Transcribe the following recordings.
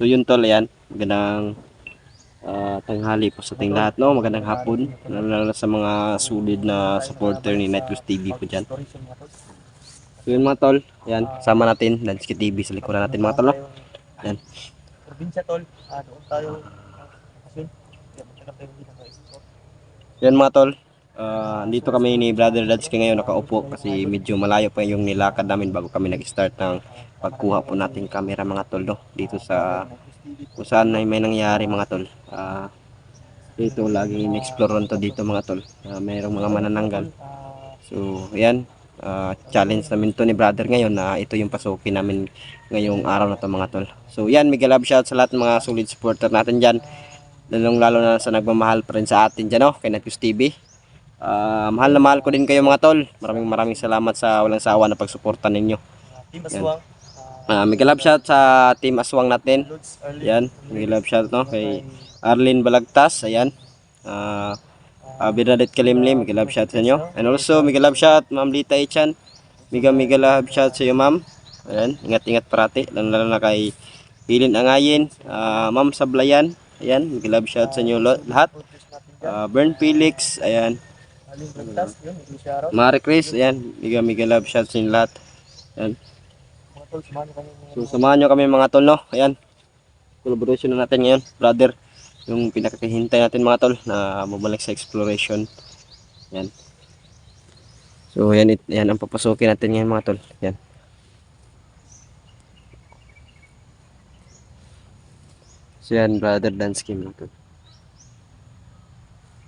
So yun tol, ayan. Magandang ah, tanghali po sa ating lahat, no? Magandang hapon. Lalo sa mga solid na supporter ni Nightwish TV po dyan. So yun mga tol, ayan. Sama natin, Dansky TV sa likuran natin mga tol, no? Yan. Probinsya tol, ah, doon tayo. Yan mga tol. Ah, dito kami ni Brother Dadsky ngayon nakaupo kasi medyo malayo pa yung nilakad namin bago kami nag-start ng pagkuha po nating camera mga tol no? dito sa kung saan ay may nangyari mga tol. Ah, dito laging in-explore to dito mga tol. Ah, mayroong mga manananggal. So, ayan. ah, challenge namin to ni brother ngayon na ito yung pasukin namin ngayong araw na to mga tol. So, yan. Mega love shout sa lahat ng mga solid supporter natin dyan. Lalong lalo na sa nagmamahal pa rin sa atin dyan, no? Kay Natus TV. Ah, mahal na mahal ko din kayo mga tol. Maraming maraming salamat sa walang sawa na pagsuporta ninyo. Team Ah, mega love shout sa team Aswang natin. Yan. Mega love shout no? Kay Arlene Balagtas. Ayan. Ah, uh, Bernadette Kalimlim, mega love shout sa inyo. And also, mega love shout, Ma'am Lita Echan. Mega mega love shout sa iyo, Ma'am. Ayan, ingat-ingat parati. Lalo na kay Hilin Angayin, ah, Ma'am Sablayan. Ayan, mega love shout sa inyo lahat. Ah, Bern Felix, ayan. Mari Chris, ayan. Mega mega love shout sa inyo lahat. Ayan. Tol, samahan niyo kami So, samahan nyo kami mga tol, no? Ayan. Collaboration na natin ngayon, brother. Yung pinakakahintay natin mga tol na bumalik sa exploration. Yan. So, yan, it- yan ang papasukin natin ngayon mga tol. Yan. So, yan, brother Dansky mga tol.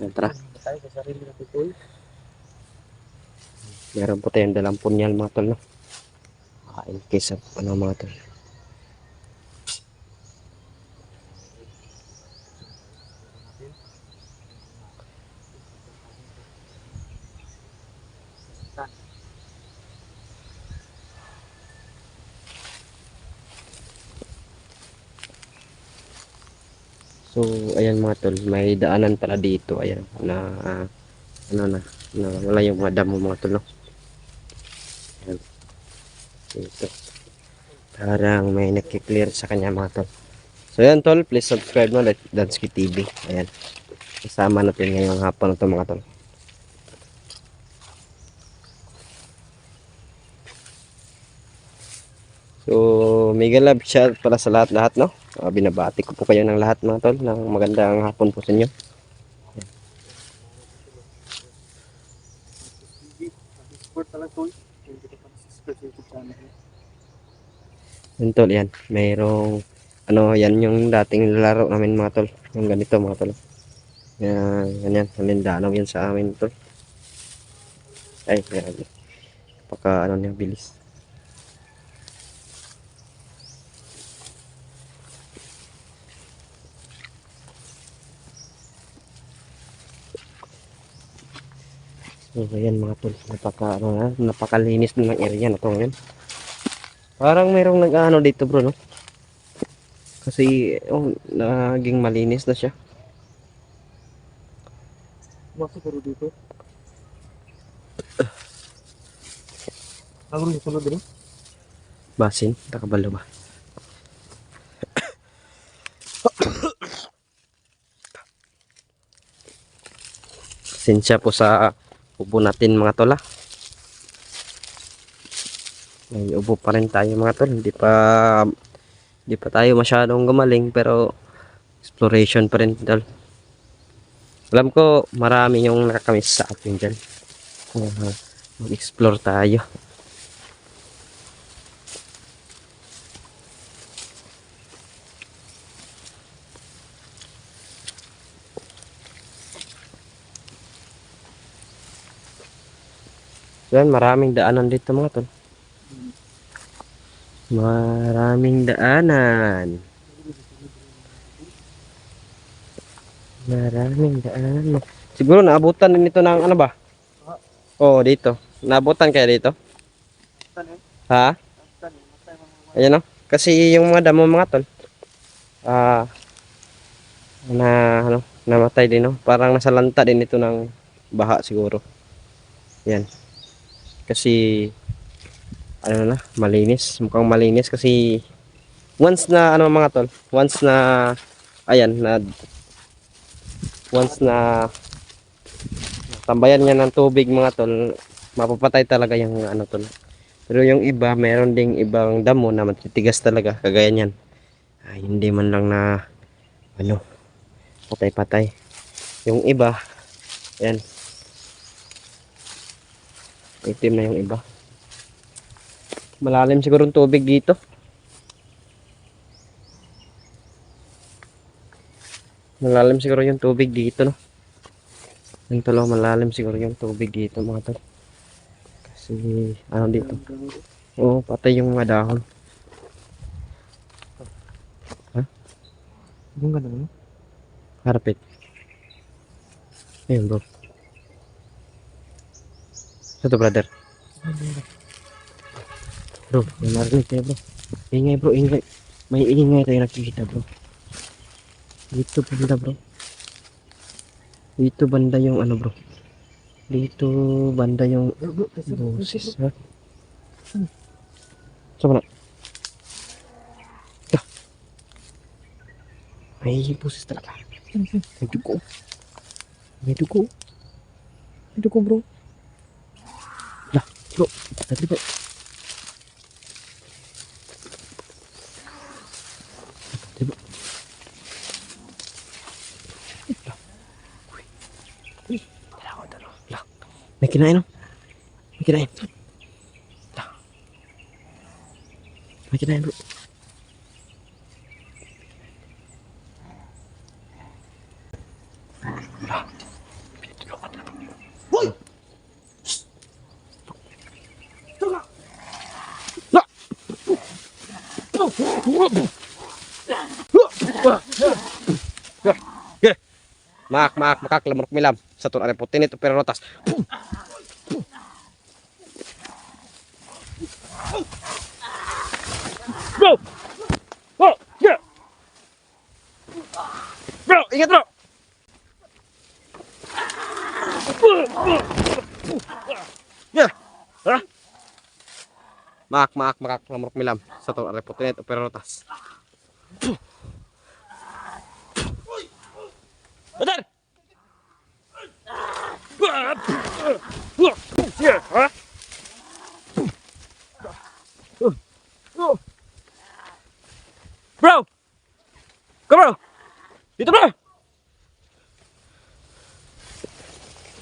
Yan, tara. tayo sa sarili natin tol. Meron po tayong dalang punyal mga tol, no? In case of, ano mga tol. So, ayan mga tol, may daanan pala dito, ayan, na, ah, ano na, na wala yung mga damo mga tol, no? Ayan. Dito. Parang may nakiklear sa kanya mga tol. So, ayan tol, please subscribe like Dansky TV. Ayan. Kasama natin ngayong hapon na mga tol. So, mega love shout para sa lahat-lahat, no? Ah, binabati ko po kayo ng lahat mga tol ng magandang hapon po sa inyo. Support na lang tol. Hindi kita pa subscribe sa YouTube channel. Yun tol, yan. Mayroong, ano, yan yung dating laro namin mga tol. Yung ganito mga tol. Yan, ganyan. Halindanaw yan sa amin tol. Ay, yan. Paka, ano niya, bilis. So, ayan mga tol. Napaka, ano na, napakalinis ng area na to ngayon. Parang mayroong nag-ano dito bro, no? Kasi, oh, naging malinis na siya. Mga siguro dito. Ako rin sunod din. Basin, nakabalo ba? Sinsya po sa ubo natin mga tol ah. May ubo pa rin tayo mga tol. Hindi pa hindi pa tayo masyadong gumaling pero exploration pa rin tol. Alam ko marami yung nakakamiss sa atin dyan. Uh, mag-explore tayo. Yan, maraming daanan dito mga tol. Maraming daanan. Maraming daanan. Siguro naabutan din ito ng ano ba? Oo, oh, dito. Naabutan kaya dito? Ha? Ayan o. Kasi yung mga damo mga tol. Ah, na ano, namatay din no. Parang nasalanta din ito ng baha siguro. Yan. Kasi ano na, malinis. Mukhang malinis kasi once na ano mga tol, once na ayan na once na tambayan niya ng tubig mga tol, mapapatay talaga yung ano tol. Pero yung iba, meron ding ibang damo na matitigas talaga, kagaya niyan. Ay, hindi man lang na ano, patay-patay. Yung iba, ayan. Itim na yung iba. Malalim siguro yung tubig dito. Malalim siguro yung tubig dito, no? Yung tolo, malalim siguro yung tubig dito, mga tol. Kasi, ano dito? Oo, patay yung mga dahon. Yung ganun, no? Harapit. Ayun, bro. Ito, brother. Bro, may narinig tayo, bro. Ingay, bro, ingay. May ingay tayo nakikita, bro. Dito banda, bro. Dito banda yung ano, bro. Dito banda yung boses, ha? Saan na? Ah. May boses talaga. May dugo. May dugo. May dugo, bro. Lah, bro. Tadi, bro. May kinain, no? May kinain. May kinain, bro. Mak, mak, makak, lamurok milam. Sa tunan ay putin ito pero rotas. Bro! Bro! Yeah! Bro! Ingat bro! Yeah! Ha? Mak, mak, makak, lamurok milam. Sa tunan ay putin ito pero rotas. Benar! Bro! Come bro! Dito bro!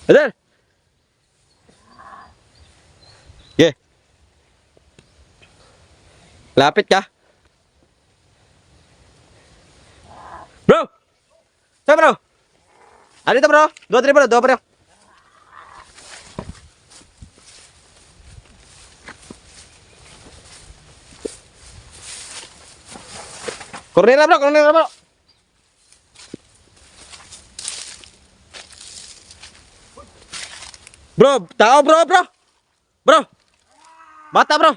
Benar! Yeah. Lapit ka. Bro! Sa bro? Ah, dito bro. Dua tadi bro, dua bro. Cornera bro, cornera bro. Bro, tao bro, bro. Bro. Bata bro.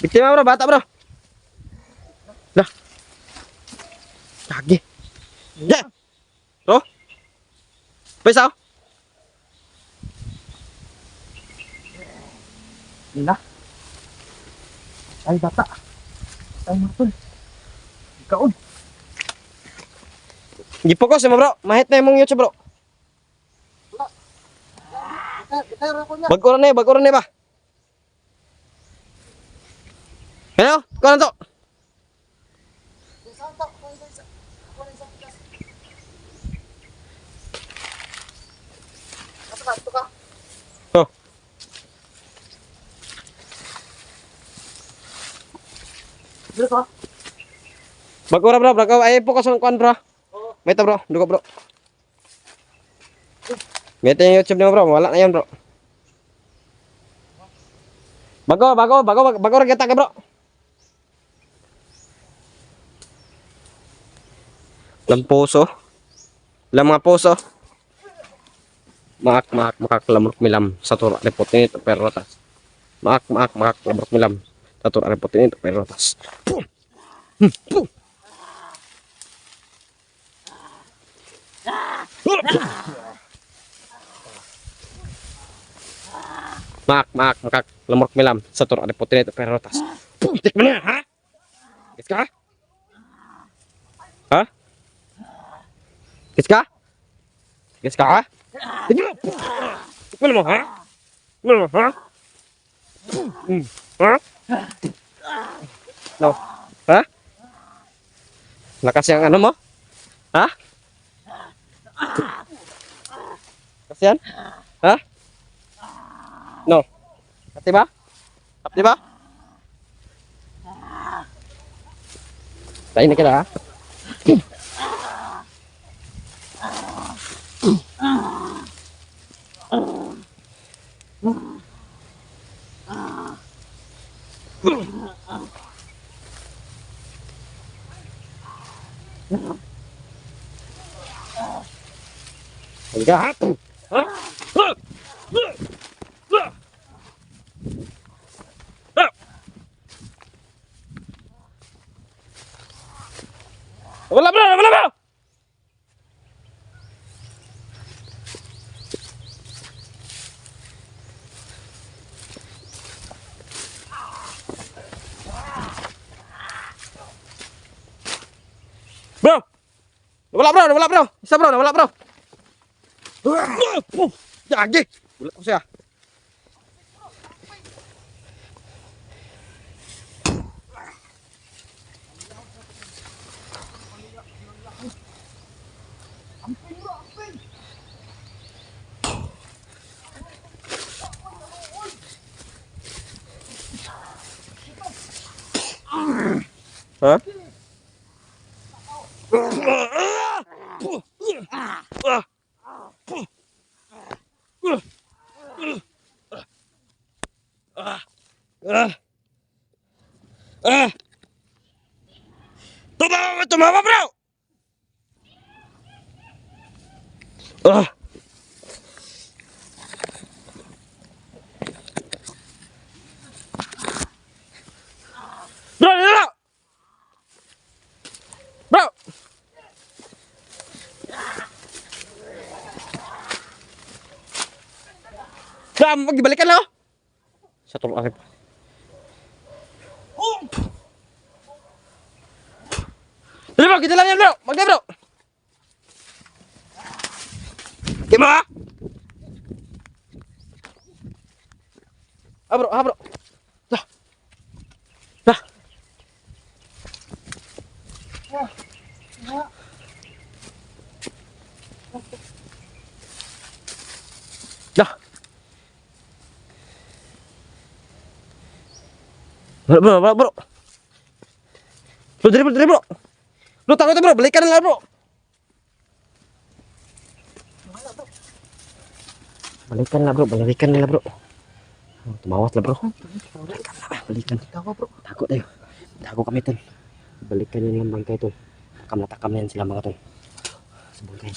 Biktima bro, bata bro. Lagi. Ya. Bro. Pesa. Yun na. Ay, bata. Ay, matol. Ikaon. Gipokus mo bro. Mahit na yung YouTube bro. Bago na bago na ba? Kau na to? Oh. Dito ka. Bago na bro, bago. Ay, focus ang kuan bro. May ito bro, dugo bro. Ito yung YouTube niyo bro, wala na yan bro. Bago, bago, bago, bago, bago rin kita ka bro. Lamposo. Lam mga poso. Maak, maak, makak, lamurok milam. Sa tura, repotin ito, pero rotas. Maak, maak, makak, lamurok milam. Sa tura, repotin ito, pero rotas. Pum! Hmm, pum! Mak, mak, makak, lemok milam, satu ada putih itu perotas. Puntik mana, ha? Kiska? Ha? Kiska? Mana mau, ha? Mana mau, ha? Ha? No. Ha? Lakas yang ano mo? Ha? Kasihan? Ha? No. Hati ba? Hati ba? Tayo na kita ha? Halika ha? Wala bro, wala bro. Isa bro, wala bro. Uh, Jagi. Wala ko siya. Huh? Bro, magbalikan lang oh! Sa tulong akin. Dali bro, kita lang yan bro! Magday bro! Di mo ha? Ah bro, ah bro. Bro, bro, bro, bro. Bro, dali bro, dali bro. Bro, takut bro, balikan lang bro. Balikan lah bro, balikan lah bro. Oh, tumawas lah bro. Balikan lah, balikan. bro. Takut tayo. Takut kami tol. Balikan yan lang bangkay tol. Takam na takam na yan sila mga tol. Sa bangkay.